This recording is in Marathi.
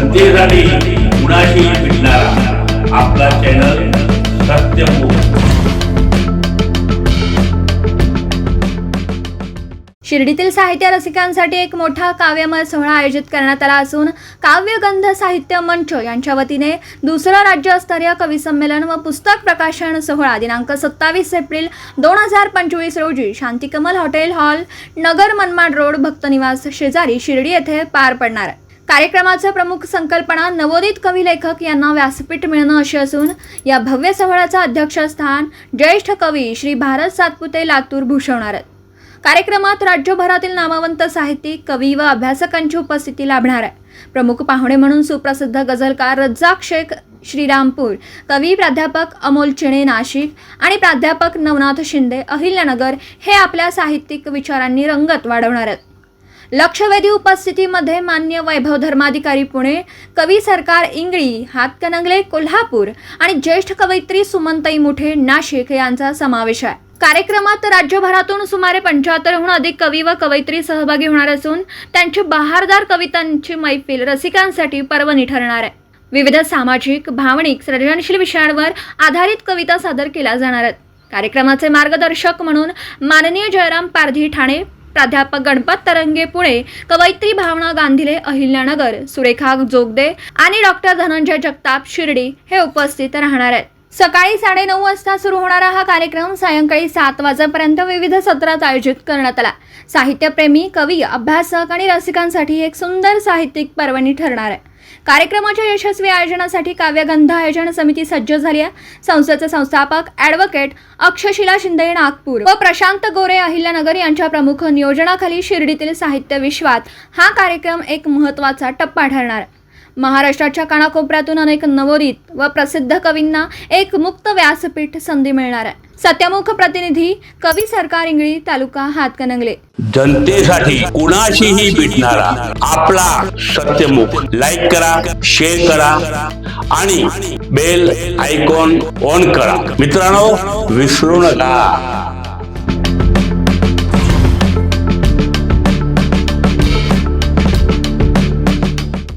जनतेसाठी कुणाशी भेटणारा. आपला चॅनल शिर्डीतील साहित्य रसिकांसाठी एक मोठा काव्यमय सोहळा आयोजित करण्यात आला असून काव्यगंध साहित्य मंच यांच्या वतीने दुसरं राज्यस्तरीय कवी संमेलन व पुस्तक प्रकाशन सोहळा दिनांक सत्तावीस एप्रिल दोन हजार पंचवीस रोजी Shantikamal hotel hall Nagar Manmad road Bhaktaniwas शेजारी शिर्डी येथे पार पडणार. आहे कार्यक्रमाचा प्रमुख संकल्पना नवोदित कवी लेखक यांना व्यासपीठ मिळणं अशी असून या भव्य सोहळ्याचं अध्यक्षस्थान ज्येष्ठ कवी श्री भारत सातपुते लातूर भूषवणार आहेत. कार्यक्रमात राज्यभरातील नामवंत साहित्यिक कवी व अभ्यासकांची उपस्थिती लाभणार आहे. प्रमुख पाहुणे म्हणून सुप्रसिद्ध गझलकार रज्जाक शेख श्रीरामपूर कवी प्राध्यापक अमोल चिणे नाशिक आणि प्राध्यापक नवनाथ शिंदे अहिल्यानगर हे आपल्या साहित्यिक विचारांनी रंगत वाढवणार आहेत. लक्षवेधी उपस्थितीमध्ये मान्य वैभव धर्माधिकारी पुणे कवी सरकार इंगळी हातकणंगले कोल्हापूर आणि ज्येष्ठ कवयित्री सुमनताई मुठे नाशिक यांचा समावेश आहे. कार्यक्रमात राज्यभरातून सुमारे पंच्याहत्तरहून अधिक कवी व कवयित्री सहभागी होणार असून त्यांची बहारदार कवितांची मैफिल रसिकांसाठी पर्वणी ठरणार आहे. विविध सामाजिक भावनिक सृजनशील विषयांवर आधारित कविता सादर केल्या जाणार आहेत. कार्यक्रमाचे मार्गदर्शक म्हणून माननीय जयराम पारधी ठाणे प्राध्यापक गणपत तरंगे पुणे कवयित्री भावना गांधीले अहिल्यानगर सुरेखा जोगदे आणि डॉक्टर धनंजय जगताप शिर्डी हे उपस्थित राहणार आहेत. सकाळी साडेनऊ वाजता सुरू होणारा हा कार्यक्रम सायंकाळी सात वाजेपर्यंत विविध सत्रात आयोजित करण्यात आला. साहित्यप्रेमी कवी अभ्यासक आणि रसिकांसाठी एक सुंदर साहित्यिक पर्वणी ठरणार आहे. कार्यक्रमाच्या यशस्वी आयोजनासाठी काव्यगंध आयोजन समिती सज्ज झाली आहे. संस्थेचे संस्थापक ॲडव्होकेट अक्षशिला शिंदे नागपूर व प्रशांत गोरे अहिल्यानगर यांच्या प्रमुख नियोजनाखाली शिर्डीतील साहित्य विश्वात हा कार्यक्रम एक महत्त्वाचा टप्पा ठरणार आहे. महाराष्ट्राच्या कानाकोपऱ्यातून अनेक नवोदित व प्रसिद्ध कवींना एक मुक्त व्यासपीठ संधी मिळणार आहे. सत्यमुख प्रतिनिधी कवी सरकार इंगळी तालुका हातकणंगले. जनतेसाठी कुणाशीही भेटणारा आपला सत्यमुख. लाईक करा शेअर करा आणि बेल आयकॉन ऑन करा. मित्रांनो विसरू नका.